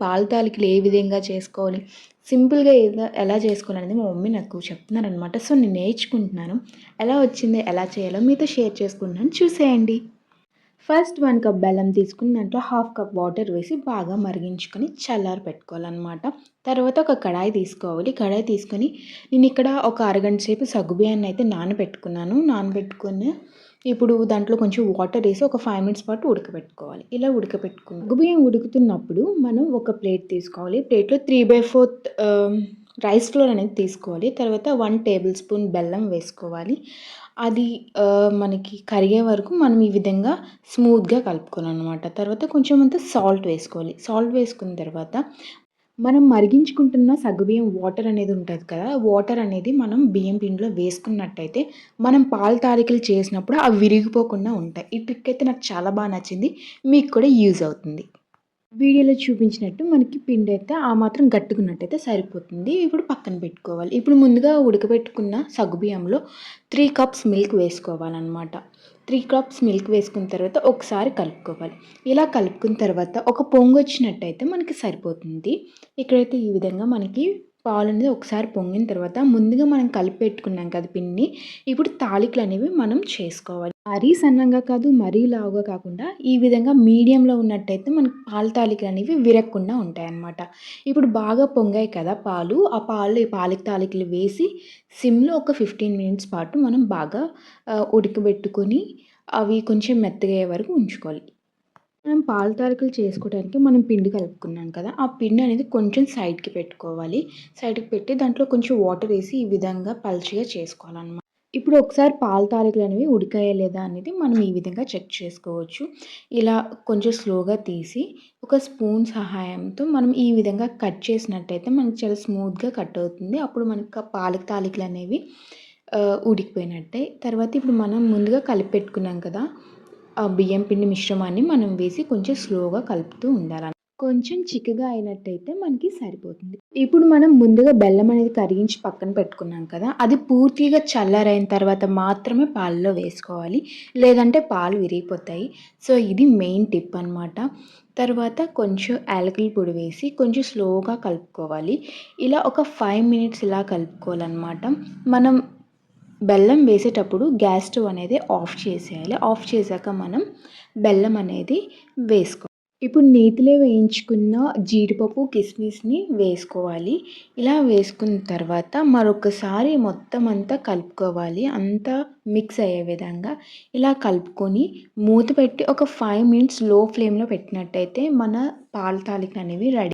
పాల తాలికలు ఏ విధంగా చేసుకోవాలి? సింపుల్గా ఏదో ఎలా చేసుకోవాలనేది మా మమ్మీ నాకు చెప్తున్నారనమాట సో నేను నేర్చుకుంటున్నాను. ఎలా వచ్చింది? ఎలా చేయాలో మీతో షేర్ చేసుకుంటున్నాను. చూసేయండి. ఫస్ట్ వన్ కప్ బెల్లం తీసుకుని దాంట్లో హాఫ్ కప్ వాటర్ వేసి బాగా మరిగించుకొని చల్లారి పెట్టుకోవాలన్నమాట. తర్వాత ఒక కడాయి తీసుకోవాలి. కడాయి తీసుకొని నేను ఇక్కడ ఒక అరగంట సేపు సగ్గుబియ్యాన్ని అయితే నానబెట్టుకున్నాను. నానబెట్టుకుని ఇప్పుడు దాంట్లో కొంచెం వాటర్ వేసి ఒక ఫైవ్ మినిట్స్ పాటు ఉడకబెట్టుకోవాలి. ఇలా ఉడకబెట్టుకుని సగ్గుబియ్యం ఉడుకుతున్నప్పుడు మనం ఒక ప్లేట్ తీసుకోవాలి. ప్లేట్లో three by fourth rice flour అనేది తీసుకోవాలి. తర్వాత వన్ టేబుల్ స్పూన్ బెల్లం వేసుకోవాలి. అది మనకి కరిగే వరకు మనం ఈ విధంగా స్మూత్గా కలుపుకోవాలన్నమాట. తర్వాత కొంచెం అంత సాల్ట్ వేసుకోవాలి. సాల్ట్ వేసుకున్న తర్వాత మనం మరిగించుకుంటున్న సగ్గుబియ్యం వాటర్ అనేది ఉంటుంది కదా వాటర్ అనేది మనం బియ్యం పిండిలో వేసుకున్నట్టయితే మనం పాల తాలికలు చేసినప్పుడు అవి విరిగిపోకుండా ఉంటాయి. ఈ ట్రిక్ అయితే నాకు చాలా బాగా నచ్చింది. మీకు కూడా యూజ్ అవుతుంది. వీడియోలో చూపించినట్టు మనకి పిండి అయితే ఆ మాత్రం గట్టుకున్నట్టయితే సరిపోతుంది. ఇప్పుడు పక్కన పెట్టుకోవాలి. ఇప్పుడు ముందుగా ఉడకబెట్టుకున్న సగ్గుబియ్యంలో త్రీ కప్స్ మిల్క్ వేసుకోవాలన్నమాట. త్రీ కప్స్ మిల్క్ వేసుకున్న తర్వాత ఒకసారి కలుపుకోవాలి. ఇలా కలుపుకున్న తర్వాత ఒక పొంగు వచ్చినట్టయితే మనకి సరిపోతుంది. ఇక్కడైతే ఈ విధంగా మనకి పాలు అనేది ఒకసారి పొంగిన తర్వాత ముందుగా మనం కలిపి పెట్టుకున్నాం కదా పిండిని ఇప్పుడు తాలికలు అనేవి మనం చేసుకోవాలి. మరీ సన్నంగా కాదు మరీ లావుగా కాకుండా ఈ విధంగా మీడియంలో ఉన్నట్టయితే మనకి పాల తాలికలు అనేవి విరక్కుండా ఉంటాయి అన్నమాట ఇప్పుడు బాగా పొంగాయి కదా పాలు. ఆ పాలు ఈ పాలకి తాలికలు వేసి సిమ్లో ఒక ఫిఫ్టీన్ మినిట్స్ పాటు మనం బాగా ఉడకబెట్టుకొని అవి కొంచెం మెత్తగయ్యే వరకు ఉంచుకోవాలి. మనం పాల తాలికలు చేసుకోవడానికి మనం పిండి కలుపుకున్నాం కదా ఆ పిండి అనేది కొంచెం సైడ్కి పెట్టుకోవాలి. సైడ్కి పెట్టి దాంట్లో కొంచెం వాటర్ వేసి ఈ విధంగా పల్చిగా చేసుకోవాలన్నమాట. ఇప్పుడు ఒకసారి పాల తాలికలు అనేవి ఉడికాయా లేదా అనేది మనం ఈ విధంగా చెక్ చేసుకోవచ్చు. ఇలా కొంచెం స్లోగా తీసి ఒక స్పూన్ సహాయంతో మనం ఈ విధంగా కట్ చేసినట్టయితే మనకి చాలా స్మూత్గా కట్ అవుతుంది. అప్పుడు మనకి పాలక తాలికలు అనేవి ఉడికిపోయినట్టే. తర్వాత ఇప్పుడు మనం ముందుగా కలిపి పెట్టుకున్నాం కదా ఆ బియ్యం పిండి మిశ్రమాన్ని మనం వేసి కొంచెం స్లోగా కలుపుతూ ఉండాలి కొంచెం చిక్కగా అయినట్టయితే మనకి సరిపోతుంది. ఇప్పుడు మనం ముందుగా బెల్లం అనేది కరిగించి పక్కన పెట్టుకున్నాం కదా అది పూర్తిగా చల్లారైన తర్వాత మాత్రమే పాలలో వేసుకోవాలి. లేదంటే పాలు విరిగిపోతాయి. సో ఇది మెయిన్ టిప్ అనమాట తర్వాత కొంచెం యాలకుల పొడి వేసి కొంచెం స్లోగా కలుపుకోవాలి. ఇలా ఒక ఫైవ్ మినిట్స్ ఇలా కలుపుకోవాలన్నమాట. మనం బెల్లం వేసేటప్పుడు గ్యాస్ స్టవ్ అనేది ఆఫ్ చేసేయాలి. ఆఫ్ చేశాక మనం బెల్లం అనేది వేసుకోవాలి. ఇప్పుడు నేతిలో వేయించుకున్న జీడిపప్పు కిస్మిస్ని వేసుకోవాలి. ఇలా వేసుకున్న తర్వాత మరొకసారి మొత్తం అంతా కలుపుకోవాలి. అంతా మిక్స్ అయ్యే విధంగా ఇలా కలుపుకొని మూత పెట్టి ఒక ఫైవ్ మినిట్స్లో ఫ్లేమ్లో పెట్టినట్టయితే మన పాల తాలికలు అనేవి రెడీ